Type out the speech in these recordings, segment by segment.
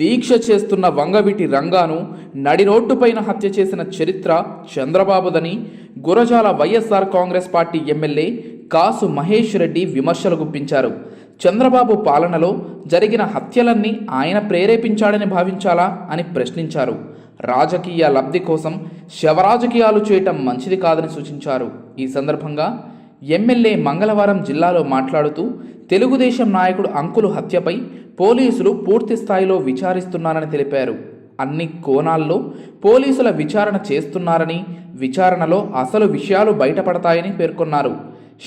దీక్ష చేస్తున్న వంగవిటి రంగాను నడి రోడ్డుపైన హత్య చేసిన చరిత్ర చంద్రబాబుదని Gurazala YSR Congress party MLA Kasu Mahesh Reddy విమర్శలు గుప్పించారు. చంద్రబాబు పాలనలో జరిగిన హత్యలన్నీ ఆయన ప్రేరేపించాడని భావించాలా అని ప్రశ్నించారు. రాజకీయ లబ్ధి కోసం శవరాజకీయాలు చేయటం మంచిది కాదని సూచించారు. ఈ సందర్భంగా ఎమ్మెల్యే మంగళవారం జిల్లాలో మాట్లాడుతూ తెలుగుదేశం నాయకుడు అంకులు హత్యపై పోలీసులు పూర్తి స్థాయిలో విచారిస్తున్నారని తెలిపారు. అన్ని కోణాల్లో పోలీసుల విచారణ చేస్తున్నారని విచారణలో అసలు విషయాలు బయటపడతాయని పేర్కొన్నారు.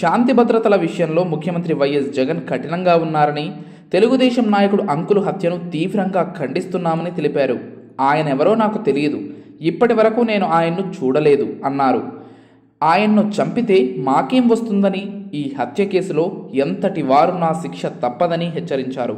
శాంతి భద్రతల విషయంలో ముఖ్యమంత్రి వైఎస్ జగన్ కఠినంగా ఉన్నారని తెలుగుదేశం నాయకుడు అంకులు హత్యను తీవ్రంగా ఖండిస్తున్నామని తెలిపారు. ఆయన ఎవరో నాకు తెలియదు. ఇప్పటి వరకు నేను ఆయన్ను చూడలేదు అన్నారు. ఆయన్ను చంపితే మాకేం వస్తుందని? ఈ హత్య కేసులో ఎంతటి వారు నా శిక్ష తప్పదని హెచ్చరించారు.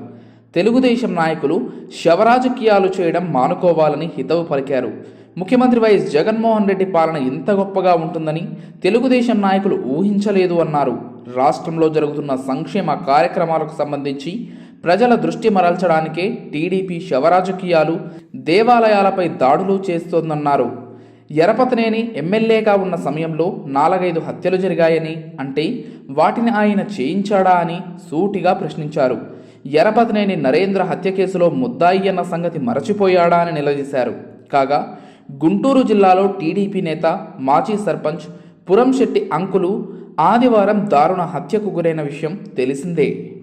తెలుగుదేశం నాయకులు శవరాజకీయాలు చేయడం మానుకోవాలని హితవు పలికారు. ముఖ్యమంత్రి వైఎస్ జగన్మోహన్ రెడ్డి పాలన ఇంత గొప్పగా ఉంటుందని తెలుగుదేశం నాయకులు ఊహించలేదు అన్నారు. రాష్ట్రంలో జరుగుతున్న సంక్షేమ కార్యక్రమాలకు సంబంధించి ప్రజల దృష్టి మరల్చడానికే టీడీపీ శవరాజకీయాలు దేవాలయాలపై దాడులు చేస్తోందన్నారు. ఎరపతనేని ఎమ్మెల్యేగా ఉన్న సమయంలో నాలుగైదు హత్యలు జరిగాయని అంటే వాటిని ఆయన చేయించాడా అని సూటిగా ప్రశ్నించారు. ఎరపతనేని నరేంద్ర హత్య కేసులో ముద్దాయి అన్న సంగతి మరచిపోయాడా అని నిలదీశారు. కాగా గుంటూరు జిల్లాలో టీడీపీ నేత మాజీ సర్పంచ్ పురంశెట్టి అంకులు ఆదివారం దారుణ హత్యకు గురైన విషయం తెలిసిందే.